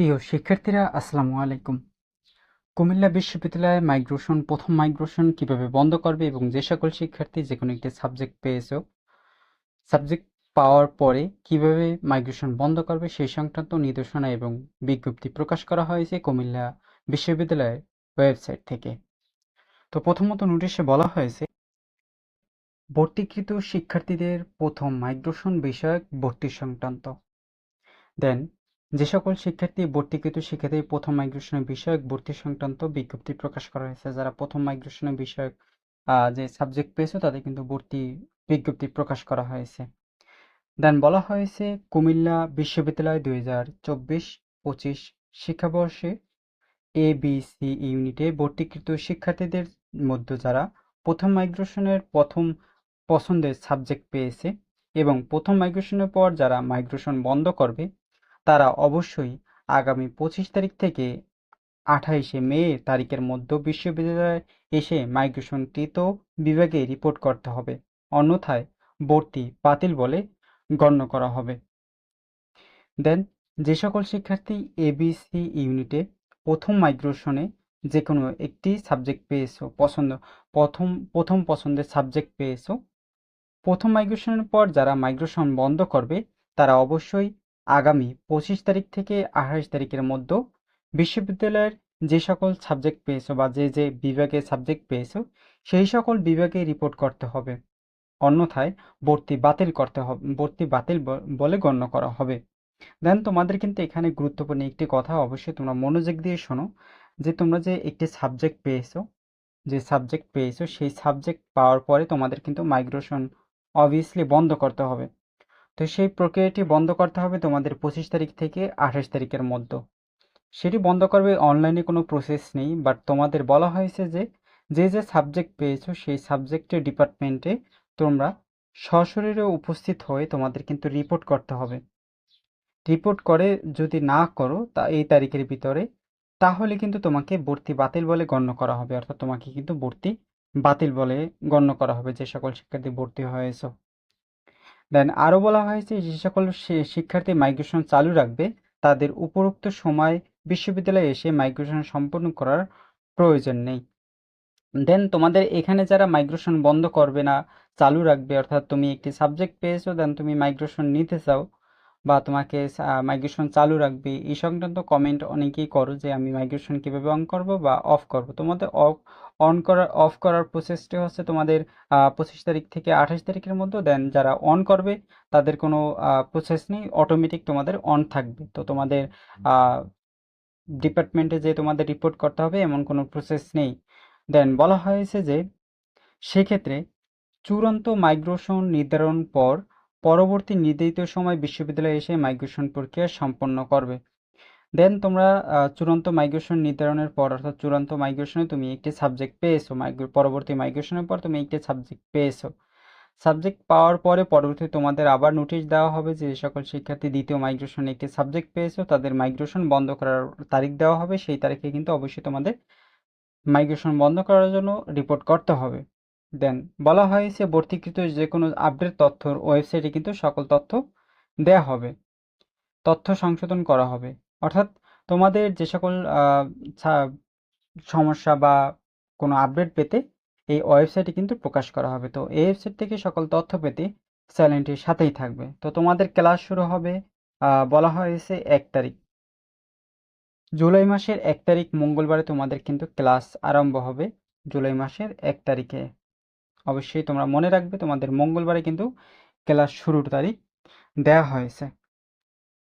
প্রিয় শিক্ষার্থীরা, আসসালামু আলাইকুম। কুমিল্লা বিশ্ববিদ্যালয়ে মাইগ্রেশন, প্রথম মাইগ্রেশন কীভাবে বন্ধ করবে এবং যে সকল শিক্ষার্থী যে কোনো একটি সাবজেক্ট পেয়েছ, সাবজেক্ট পাওয়ার পরে কীভাবে মাইগ্রেশন বন্ধ করবে সেই সংক্রান্ত নির্দেশনা এবং বিজ্ঞপ্তি প্রকাশ করা হয়েছে কুমিল্লা বিশ্ববিদ্যালয়ের ওয়েবসাইট থেকে। তো প্রথমত নোটিশে বলা হয়েছে, ভর্তিকৃত শিক্ষার্থীদের প্রথম মাইগ্রেশন বিষয়ক ভর্তি সংক্রান্ত। দেন যে সকল শিক্ষার্থী ভর্তিকৃত শিক্ষার্থী প্রথম মাইগ্রেশনের বিষয়ক ভর্তি সংক্রান্ত বিজ্ঞপ্তি প্রকাশ করা হয়েছে। যারা প্রথম মাইগ্রেশনের বিষয়ক যে সাবজেক্ট পেয়েছে, তাদের কিন্তু ভর্তি বিজ্ঞপ্তি প্রকাশ করা হয়েছে। দেন বলা হয়েছে, কুমিল্লা বিশ্ববিদ্যালয় দুই হাজার চব্বিশ পঁচিশ শিক্ষাবর্ষে এ বি সি ইউনিটে ভর্তিকৃত শিক্ষার্থীদের মধ্যে যারা প্রথম মাইগ্রেশনের প্রথম পছন্দের সাবজেক্ট পেয়েছে এবং প্রথম মাইগ্রেশনের পর যারা মাইগ্রেশন বন্ধ করবে তারা অবশ্যই আগামী পঁচিশ তারিখ থেকে আঠাইশে মে তারিখের মধ্যে বিশ্ববিদ্যালয়ে এসে মাইগ্রেশনকৃত বিভাগে রিপোর্ট করতে হবে। অন্যথায় ভর্তি বাতিল বলে গণ্য করা হবে। দেন যে সকল শিক্ষার্থী এবিসি ইউনিটে প্রথম মাইগ্রেশনে যে কোনো একটি সাবজেক্ট পেয়েছ, পছন্দ, প্রথম প্রথম পছন্দের সাবজেক্ট পেয়েছ, প্রথম মাইগ্রেশনের পর যারা মাইগ্রেশন বন্ধ করবে, তারা অবশ্যই আগামী পঁচিশ তারিখ থেকে আঠাশ তারিখের মধ্যে বিশ্ববিদ্যালয়ের যে সকল সাবজেক্ট পেয়েছ বা যে যে বিভাগে সাবজেক্ট পেয়েছ, সেই সকল বিভাগে রিপোর্ট করতে হবে। অন্যথায় ভর্তি বাতিল করতে হবে, ভর্তি বাতিল বলে গণ্য করা হবে। দেন তোমাদের কিন্তু এখানে গুরুত্বপূর্ণ একটি কথা অবশ্যই তোমরা মনোযোগ দিয়ে শোনো, যে তোমরা যে একটি সাবজেক্ট পেয়েছ, যে সাবজেক্ট পেয়েছ, সেই সাবজেক্ট পাওয়ার পরে তোমাদের কিন্তু মাইগ্রেশন অবভিয়াসলি বন্ধ করতে হবে। তো সেই প্রক্রিয়াটি বন্ধ করতে হবে তোমাদের পঁচিশ তারিখ থেকে আঠাশ তারিখের মধ্যে। সেটি বন্ধ করবে অনলাইনে কোনো প্রসেস নেই বাট তোমাদের বলা হয়েছে যে যে যে সাবজেক্ট পেয়েছ, সেই সাবজেক্টের ডিপার্টমেন্টে তোমরা সশরীরে উপস্থিত হয়ে তোমাদের কিন্তু রিপোর্ট করতে হবে। রিপোর্ট করে যদি না করো, তা এই তারিখের ভিতরে, তাহলে কিন্তু তোমাকে ভর্তি বাতিল বলে গণ্য করা হবে। অর্থাৎ তোমাকে কিন্তু ভর্তি বাতিল বলে গণ্য করা হবে যে সকল শিক্ষার্থী ভর্তি হয়েছো। দেন আরও বলা হয়েছে যে সকল শিক্ষার্থী মাইগ্রেশন চালু রাখবে, তাদের উপরোক্ত সময় বিশ্ববিদ্যালয়ে এসে মাইগ্রেশন সম্পন্ন করার প্রয়োজন নেই। দেন তোমাদের এখানে যারা মাইগ্রেশন বন্ধ করবে না, চালু রাখবে, অর্থাৎ তুমি একটি সাবজেক্ট পেয়েছ দেন তুমি মাইগ্রেশন নিতে চাও বা তোমাকে মাইগ্রেশন চালু রাখবে, এই সংক্রান্ত কমেন্ট অনেকেই করো যে আমি মাইগ্রেশন কীভাবে অন করব বা অফ করব। তোমাদের অফ অন করার অফ করার প্রসেসটি হচ্ছে তোমাদের পঁচিশ তারিখ থেকে আঠাশ তারিখের মধ্যে দেন যারা অন করবে, তাদের কোনো প্রসেস নেই অটোমেটিক তোমাদের অন থাকবে। তো তোমাদের ডিপার্টমেন্টে যে তোমাদের রিপোর্ট করতে হবে, এমন কোনো প্রসেস নেই। দেন বলা হয়েছে যে, সেক্ষেত্রে চূড়ান্ত মাইগ্রেশন নির্ধারণ পর পরবর্তী নির্ধারিত সময় বিশ্ববিদ্যালয়ে এসে মাইগ্রেশন প্রক্রিয়া সম্পন্ন করবে। দেন তোমরা চূড়ান্ত মাইগ্রেশন নির্ধারণের পর অর্থাৎ চূড়ান্ত মাইগ্রেশনে তুমি একটি সাবজেক্ট পেয়েছ। পরবর্তী মাইগ্রেশনের পর তুমি একটি সাবজেক্ট পেয়েছ। সাবজেক্ট পাওয়ার পরে পরবর্তী তোমাদের আবার নোটিশ দেওয়া হবে যে সকল শিক্ষার্থী দ্বিতীয় মাইগ্রেশনে একটি সাবজেক্ট পেয়েছ, তাদের মাইগ্রেশন বন্ধ করার তারিখ দেওয়া হবে। সেই তারিখে কিন্তু অবশ্যই তোমাদের মাইগ্রেশন বন্ধ করার জন্য রিপোর্ট করতে হবে। দেন। বলা হয়েছে ভর্তিকৃত যে কোনো আপডেট তথ্যর ওয়েবসাইটে কিন্তু সকল তথ্য দেয়া হবে। তথ্য সংশোধন করা হবে। অর্থাৎ তোমাদের যে সকল সমস্যা বা কোনো আপডেট পেতে এই ওয়েবসাইটে কিন্তু প্রকাশ করা হবে। তো এই ওয়েবসাইট থেকে সকল তথ্য পেতে চ্যানেলটির সাথেই থাকবে। তো তোমাদের ক্লাস শুরু হবে বলা হয়েছে এক তারিখ। জুলাই মাসের এক তারিখ মঙ্গলবারে তোমাদের কিন্তু ক্লাস আরম্ভ হবে জুলাই মাসের এক তারিখে। অবশ্যই তোমরা মনে রাখবে তোমাদের মঙ্গলবারে কিন্তু ক্লাস শুরুর তারিখ দেওয়া হয়েছে।